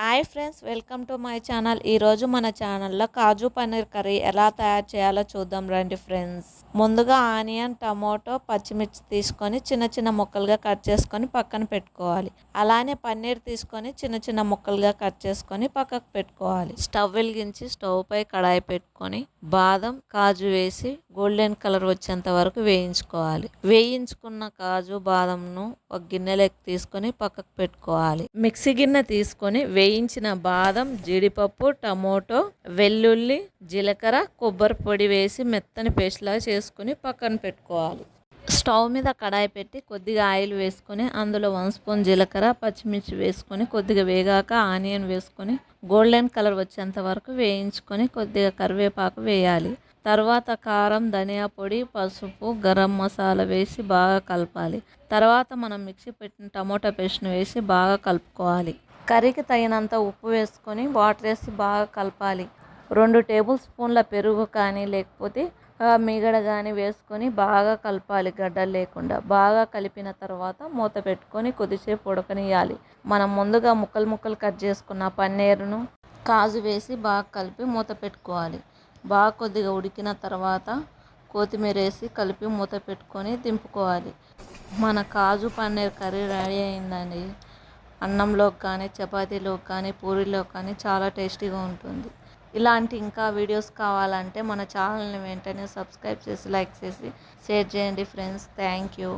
Hi friends welcome to my channel. ఈరోజు మన ఛానల్లో కాజు పన్నీర్ కర్రీ ఎలా తయారు చేయాలో చూద్దాం రండి ఫ్రెండ్స్. ముందుగా ఆనియన్ టమోటో పచ్చిమిర్చి తీసుకొని చిన్న చిన్న ముక్కలుగా కట్ చేసుకొని పక్కన పెట్టుకోవాలి. అలానే పన్నీర్ తీసుకొని చిన్న చిన్న ముక్కలుగా కట్ చేసుకొని పక్కకు పెట్టుకోవాలి. స్టవ్ వెలిగించి స్టవ్ పై కడాయి పెట్టుకొని బాదం కాజు వేసి గోల్డెన్ కలర్ వచ్చేంత వరకు వేయించుకోవాలి. వేయించుకున్న కాజు బాదంను ఒక గిన్నెలోకి తీసుకొని పక్కకు పెట్టుకోవాలి. మిక్సీ గిన్నె తీసుకొని వేయించిన బాదం జీడిపప్పు టమోటో వెల్లుల్లి జీలకర్ర కొబ్బరి పొడి వేసి మెత్తని పేస్ట్ లాగా చేసుకొని పక్కన పెట్టుకోవాలి. స్టవ్ మీద కడాయి పెట్టి కొద్దిగా ఆయిల్ వేసుకొని అందులో వన్ స్పూన్ జీలకర్ర పచ్చిమిర్చి వేసుకొని కొద్దిగా వేగాక ఆనియన్ వేసుకొని గోల్డెన్ కలర్ వచ్చేంత వరకు వేయించుకొని కొద్దిగా కరివేపాకు వేయాలి. తర్వాత కారం ధనియా పొడి పసుపు గరం మసాలా వేసి బాగా కలపాలి. తర్వాత మనం మిక్సీ పెట్టిన టమోటా పేస్ట్ను వేసి బాగా కలుపుకోవాలి. కర్రీకి తగినంత ఉప్పు వేసుకొని వాటర్ వేసి బాగా కలపాలి. రెండు టేబుల్ స్పూన్ల పెరుగు కానీ లేకపోతే మీగడ కానీ వేసుకొని బాగా కలపాలి. గడ్డలు లేకుండా బాగా కలిపిన తర్వాత మూత పెట్టుకొని కొద్దిసేపు ఉడకనియాలి మనం ముందుగా ముక్కలు ముక్కలు కట్ చేసుకున్న పన్నీరును కాజు వేసి బాగా కలిపి మూత పెట్టుకోవాలి. బాగా కొద్దిగా ఉడికిన తర్వాత కొత్తిమీర వేసి కలిపి మూత పెట్టుకొని దింపుకోవాలి. మన కాజు పన్నీర్ కర్రీ రెడీ అయిందండి. అన్నంలోకి కానీ చపాతీలోకి కానీ పూరీలోకి కానీ చాలా టేస్టీగా ఉంటుంది. ఇలాంటి ఇంకా వీడియోస్ కావాలంటే మన ఛానల్ని వెంటనే సబ్స్క్రైబ్ చేసి లైక్ చేసి షేర్ చేయండి ఫ్రెండ్స్. Thank you.